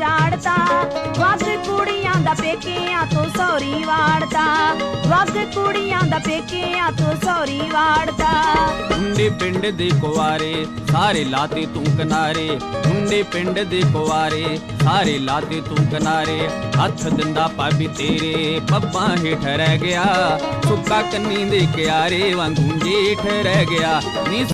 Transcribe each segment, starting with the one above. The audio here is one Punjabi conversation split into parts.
ਵਾੜਤਾ ਵਗ ਕੁੜੀਆਂ ਦਾ ਪੇਕਿਆਂ ਤੋਂ ਸੌਰੀ ਵਾੜਤਾ। ਵਗ ਕੁੜੀਆਂ ਦਾ ਪੇਕਿਆਂ ਤੋਂ ਸੌਰੀ ਵਾੜਤਾ। ਮੁੰਡੇ ਪਿੰਡ ਦੇ ਕੁਵਾਰੇ, ਸਾਰੇ ਲਾਤੇ ਤੂੰ ਕਿਨਾਰੇ। ਮੁੰਡੇ ਪਿੰਡ ਦੇ ਕੁਵਾਰੇ, ਸਾਰੇ ਲਾਤੇ ਤੂੰ ਕਿਨਾਰੇ। ਹੱਥ ਦਿੰਦਾ ਭਾਬੀ ਤੇਰੇ, ਪੱਬਾਂ ਹੇਠ ਰਹਿ ਗਿਆ। ਸੁੱਕਾ ਕੰਨੀ ਦੇ ਕਿਆਰੇ ਵਾਂਗੂ ਜੇਠ ਰਹਿ ਗਿਆ। ਨੀ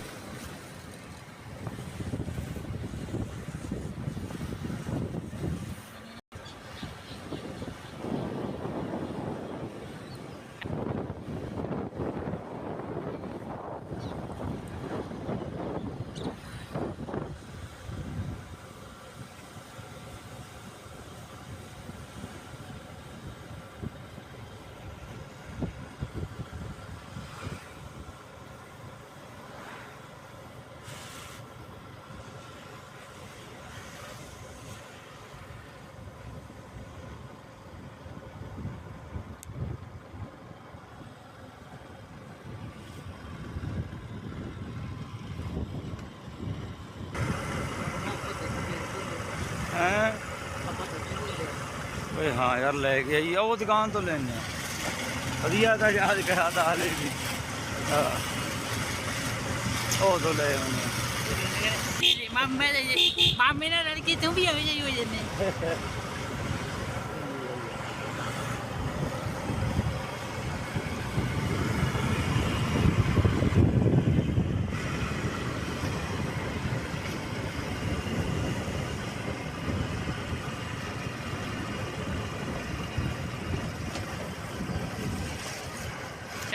ਹੈ? ਓਏ ਹਾਂ ਯਾਰ, ਲੈ ਕੇ ਆਈ ਆ, ਉਹ ਦੁਕਾਨ ਤੋਂ ਲੈਣੇ ਆ। ਵਧੀਆ ਤਾਂ ਯਾਦ ਕਰਾ ਦਾ ਹਲੇ ਵੀ। ਉਹ ਤੋਂ ਲੈ ਆਉਣੇ ਮਾਮੇ ਦੇ ਮਾਮੇ ਨਾਲ ਲੜਕੀ ਤੂੰ ਵੀ ਐਵੇਂ ਜਿਹੀ ਹੋ ਜਾਂਦੇ।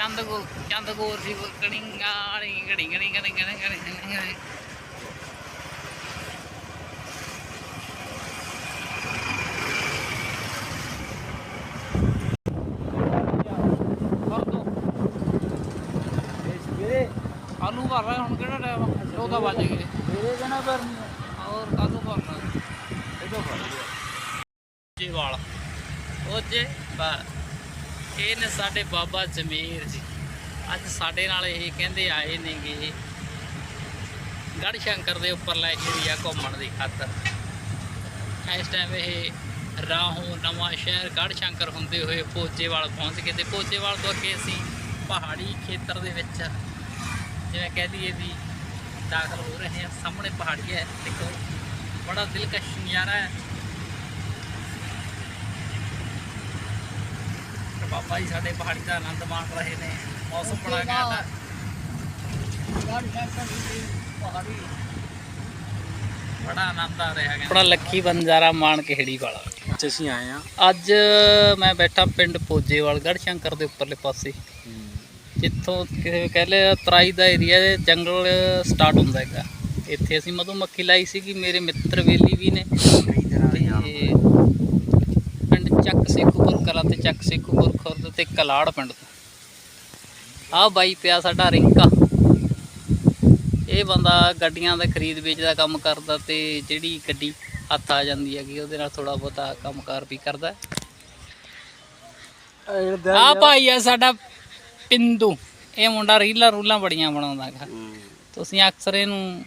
ਚੰਦ ਕੋ ਚੰਦ ਕੋਰ ਸੀ ਕੜਿੰਗਾ ਗੜੀ ਗੜੀ ਗੜੀ ਗੜੀ ਗੜੀ ਗੜੀ ਆਲੂ ਭਰ ਰਿਹਾ? ਹੁਣ ਕਿਹੜਾ ਟਾਈਮ ਦੋ ਤਾਂ ਵੱਜ ਗਏ। ਮੇਰੇ ਜਣਾ ਕਰਨੀ ਔਰ ਕਾਲੂ ਭਰਨਾ ਇਹ ਤੋਂ ਜੀ ਵਾਲ। ਉਹ ਜੇ ਬਾ ਇਹ ਨੇ ਸਾਡੇ ਬਾਬਾ ਜਮੀਰ ਜੀ। ਅੱਜ ਸਾਡੇ ਨਾਲ ਇਹ ਕਹਿੰਦੇ ਆਏ ਨੇਗੇ ਗੜ ਸ਼ੰਕਰ ਦੇ ਉੱਪਰਲਾ ਏਰੀਆ ਘੁੰਮਣ ਦੀ ਖਾਤਰ। ਇਸ ਟਾਈਮ ਇਹ ਰਾਹੋਂ ਨਵਾਂ ਸ਼ਹਿਰ ਗੜ ਸ਼ੰਕਰ ਹੁੰਦੇ ਹੋਏ ਪੋਚੇਵਾਲ ਪਹੁੰਚ ਗਏ ਤੇ ਪੋਚੇਵਾਲ ਤੋਂ ਅੱਗੇ ਅਸੀਂ ਪਹਾੜੀ ਖੇਤਰ ਦੇ ਵਿੱਚ ਜਿਵੇਂ ਕਹਿ ਦਈਏ ਵੀ ਦਾਖਲ ਹੋ ਰਹੇ ਹਾਂ। ਸਾਹਮਣੇ ਪਹਾੜੀ ਹੈ, ਦੇਖੋ, ਬੜਾ ਦਿਲਕਸ਼ ਨਜ਼ਾਰਾ ਹੈ। ਬਾਬਾ ਜੀ ਸਾਡੇ ਪਹਾੜੀ ਦਾ ਆਨੰਦ ਮਾਣ ਰਹੇ ਨੇ ਮੌਸਮ ਬੜਾ ਘੈਂਟ ਹੈ ਬੜਾ ਆਨੰਦ ਆ ਰਿਹਾ ਹੈ ਬੜਾ ਲੱਖੀ ਬੰਜਾਰਾ ਮਾਣ ਕਿਹੜੀ ਵਾਲਾ। ਅੱਜ ਅਸੀਂ ਆਏ ਆ ਅੱਜ ਮੈਂ ਬੈਠਾ ਪਿੰਡ ਪੋਜੇਵਾਲ ਗੜ ਸ਼ੰਕਰ ਦੇ ਉੱਪਰਲੇ ਪਾਸੇ। ਜਿੱਥੋਂ ਕਿਸੇ ਕਹਿ ਲਿਆ ਤਰਾਈ ਦਾ ਏਰੀਆ ਦੇ ਜੰਗਲ ਸਟਾਰਟ ਹੁੰਦਾ ਹੈਗਾ। ਇੱਥੇ ਅਸੀਂ ਮਧੂ ਮੱਖੀ ਲਾਈ ਸੀਗੀ ਮੇਰੇ ਮਿੱਤਰ ਵੇਲੀ ਵੀ ਨੇ। ਚੱਕ ਸੇਖੂਪੁਰ ਕਲਾ ਤੇ ਚੱਕ ਸੇਖੂਪੁਰ ਖੁਰਦ ਤੇ ਕਲਾੜ ਪਿੰਡ ਤੋਂ। ਆਹ ਬਾਈ ਪਿਆ ਸਾਡਾ ਰਿੰਕਾ। ਇਹ ਬੰਦਾ ਗੱਡੀਆਂ ਦਾ ਖਰੀਦ ਵੇਚ ਦਾ ਕੰਮ ਕਰਦਾ ਤੇ ਜਿਹੜੀ ਗੱਡੀ ਹੱਥ ਆ ਜਾਂਦੀ ਹੈਗੀ, ਉਹਦੇ ਨਾਲ ਥੋੜਾ ਬਹੁਤਾ ਕੰਮਕਾਰ ਵੀ ਕਰਦਾ। ਆ ਭਾਈ ਆ ਸਾਡਾ ਪਿੰਦੂ। ਇਹ ਮੁੰਡਾ ਰੀਲਾਂ ਰੂਲਾਂ ਬੜੀਆਂ ਬਣਾਉਂਦਾ ਹੈਗਾ। ਤੁਸੀਂ ਅਕਸਰ ਇਹਨੂੰ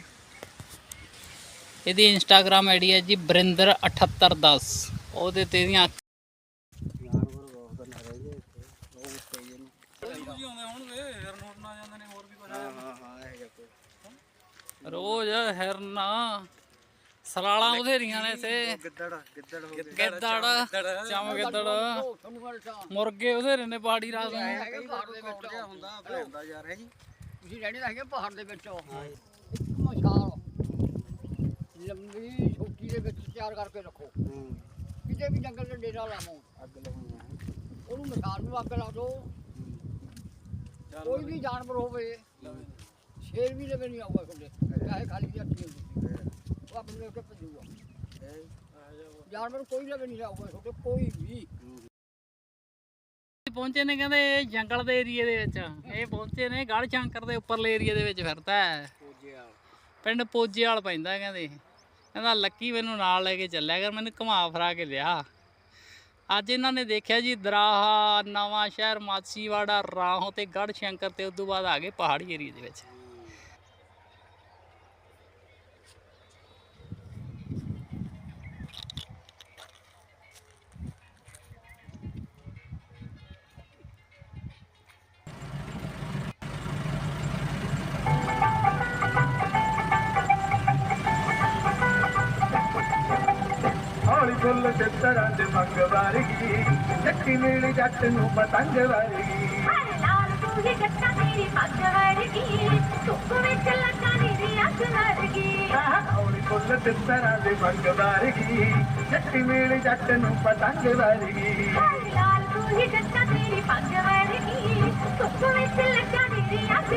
ਇਹਦੀ ਇੰਸਟਾਗ੍ਰam ਆਈਡੀ ਹੈ ਜੀ ਬਰਿੰਦਰ ਬਰਿੰਦਰ7810 ਉਹਦੇ ਤੇ ਇਹਦੀਆਂ ਰੋਜ਼ ਹਿਰਨਾ ਸਰਾਲਾਂ ਬਥੇਰੀਆਂ ਨੇ ਇੱਥੇ। ਗਿੱਦੜ ਗਿੱਦੜ ਹੋ ਗਿੱਦੜ ਚਮ ਗਿੱਦੜ। ਮੁਰਗੇ ਬਥੇਰੇ ਨੇ ਪਹਾੜੀ ਰਾਤ ਨੂੰ। ਹੁੰਦਾ ਯਾਰ ਹੈ ਜੀ। ਤੁਸੀਂ ਰਹਿਣੇ ਤਾਂ ਹੈਗੇ ਪਹਾੜ ਦੇ ਵਿੱਚ। ਇੱਕ ਮਸ਼ਾਲ ਲੰਬੀ ਛੋਟੀ ਦੇ ਵਿੱਚ ਤਿਆਰ ਕਰਕੇ ਰੱਖੋ। ਕਿਤੇ ਵੀ ਜੰਗਲ ਦੇ ਡੇਰਾ ਲਾਵੋ ਅੱਗ ਲਾਉਣੀ ਉਹਨੂੰ ਮਸ਼ਾਲ ਨੂੰ ਅੱਗ ਲਾ ਦਿਓ। ਕੋਈ ਵੀ ਜਾਨਵਰ ਹੋਵੇ। ਸ਼ੇਰ ਵੀ ਲਵੇ ਨਹੀਂ ਆਊਗਾ ਤੁਹਾਡੇ ਚਾਹੇ ਖਾਲੀ ਦੀ ਅੱਠੀ ਹੁੰਦੀ ਉਹ ਆਪਣੇ ਲੈ ਕੇ ਭੱਜੂਗਾ। ਜਾਨਵਰ ਕੋਈ ਲਵੇ ਨਹੀਂ ਆਊਗਾ ਤੁਹਾਡੇ ਕੋਈ ਵੀ। ਪਹੁੰਚੇ ਨੇ ਕਹਿੰਦੇ ਇਹ ਜੰਗਲ ਦੇ ਏਰੀਏ ਦੇ ਵਿੱਚ। ਇਹ ਪਹੁੰਚੇ ਨੇ ਗੜ ਸ਼ੰਕਰ ਦੇ ਉੱਪਰਲੇ ਏਰੀਏ ਦੇ ਵਿੱਚ ਫਿਰਦਾ ਹੈ। ਪਿੰਡ ਪੋਜੇਵਾਲ ਪੈਂਦਾ ਕਹਿੰਦੇ। ਕਹਿੰਦਾ ਲੱਕੀ ਮੈਨੂੰ ਨਾਲ ਲੈ ਕੇ ਚੱਲਿਆ ਕਰ ਮੈਨੂੰ ਘੁਮਾ ਫਰਾ ਕੇ ਲਿਆ। ਅੱਜ ਇਹਨਾਂ ਨੇ ਦੇਖਿਆ ਜੀ ਦਰਾਹਾ ਨਵਾਂ ਸ਼ਹਿਰ ਮਾਛੀਵਾੜਾ ਰਾਹੋਂ ਤੇ ਗੜ ਸ਼ੰਕਰ ਤੇ ਉਦੋਂ ਬਾਅਦ ਆ ਗਏ ਪਹਾੜੀ ਏਰੀਏ ਦੇ ਵਿੱਚ। ਫੁੱਲ ਤੇ ਤਰਾਂ ਦੇ ਮੰਗ ਵਰਗੀ ਜੱਟੀ ਨੀਲੀ ਜੱਟ ਨੂੰ ਪਤੰਗ ਵਰਗੀ। ਲਾਲ ਤੂੰ ਜੱਟਾ ਤੇਰੀ ਪੱਗ ਵਰਗੀ ਧੁੱਪ ਵਿੱਚ ਲੱਗਾ ਨੀਲੀ ਅੱਗ ਵਰਗੀ। ਹੌਲੀ ਫੁੱਲ ਤੇ ਤਰਾਂ ਦੇ ਮੰਗ ਵਰਗੀ ਜੱਟੀ ਨੀਲੀ ਜੱਟ ਨੂੰ ਪਤੰਗ ਵਰਗੀ। ਲਾਲ ਤੂੰ ਜੱਟਾ ਤੇਰੀ ਪੱਗ ਵਰਗੀ ਧੁੱਪ ਵਿੱਚ ਲੱਗਾ ਨੀਲੀ ਅੱਗ